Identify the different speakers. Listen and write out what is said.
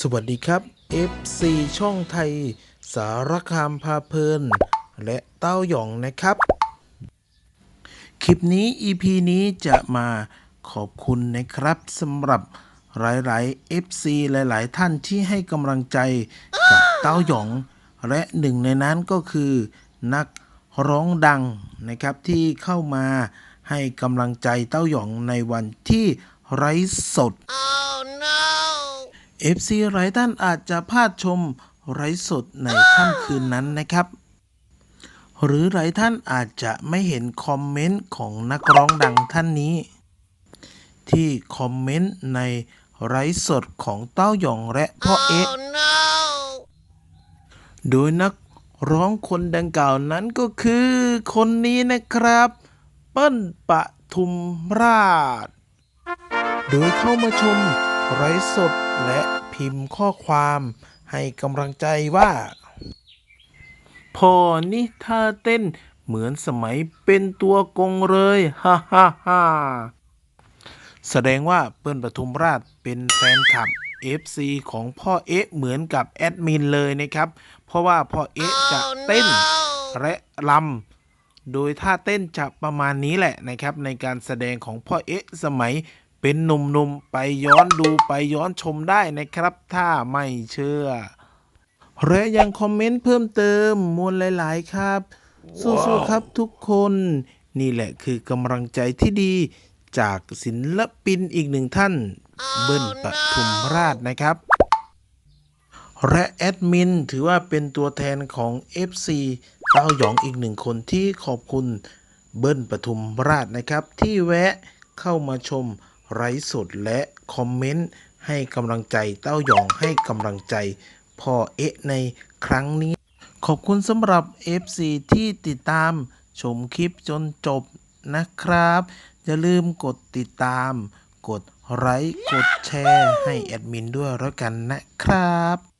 Speaker 1: สวัสดีครับ FC ช่องไทย สารคามพาเพลิน และเต้าหยองนะครับ คลิปนี้ EP นี้จะมาขอบคุณนะครับสำหรับหลาย ๆ FC หลาย ๆ ท่านที่ให้กำลังใจกับเต้าหยอง และหนึ่งในนั้นก็คือนักร้องดังนะครับที่เข้ามาให้กำลังใจเต้าหยองในวันที่ไร้สด FC หลายท่านอาจจะพลาดชมไร้สดในค่ำคืนนั้นนะครับ หรือหลายท่านอาจจะไม่เห็นคอมเมนต์ของนักร้องดังท่านนี้ ที่คอมเมนต์ในไร้สดของเต้าหยองและพ่อเอ๊ะโดยนักร้องคนดังกล่าวนั้นก็คือคนนี้นะครับ เปิ้ลปทุมราช โดยเข้ามาชม ไร้สดและพิมพ์ข้อความให้กำลังใจว่า พอนี่ท่าเต้นเหมือนสมัยเป็นตัวกงเลยฮ่าฮ่าฮ่าแสดงว่าเปิ้ลปทุมราชเป็นแฟนคลับ FC ของพ่อเอ๊ะเหมือนกับแอดมินเลยนะครับ เพราะว่าพ่อเอ๊ะจะเต้นและลำโดยท่าเต้นจะประมาณนี้แหละนะครับ ในการแสดงของพ่อเอ๊ะสมัย เป็นหนุ่มๆไปย้อนดูไปย้อนชมได้นะครับ ถ้าไม่เชื่อ และยังคอมเมนต์เพิ่มเติมมวลหลาย ๆ ครับ สู้ๆครับทุกคน นี่แหละคือกำลังใจที่ดีจากศิลปินอีกหนึ่งท่าน เบิ้ลปทุมราชนะครับ และแอดมินถือว่าเป็นตัวแทนของ FC เต้าหยองอีกหนึ่งคนที่ขอบคุณเบิ้ลปทุมราชนะครับ ที่แวะเข้ามาชม ไร้สดและคอมเมนต์ให้กำลังใจเต้าหยองให้กำลังใจพ่อเอ๊ะในครั้งนี้ ขอบคุณสำหรับ FC ที่ติดตามชมคลิปจนจบนะครับ อย่าลืมกดติดตาม กดไลค์กดแชร์ให้แอดมินด้วยแล้วกันนะครับ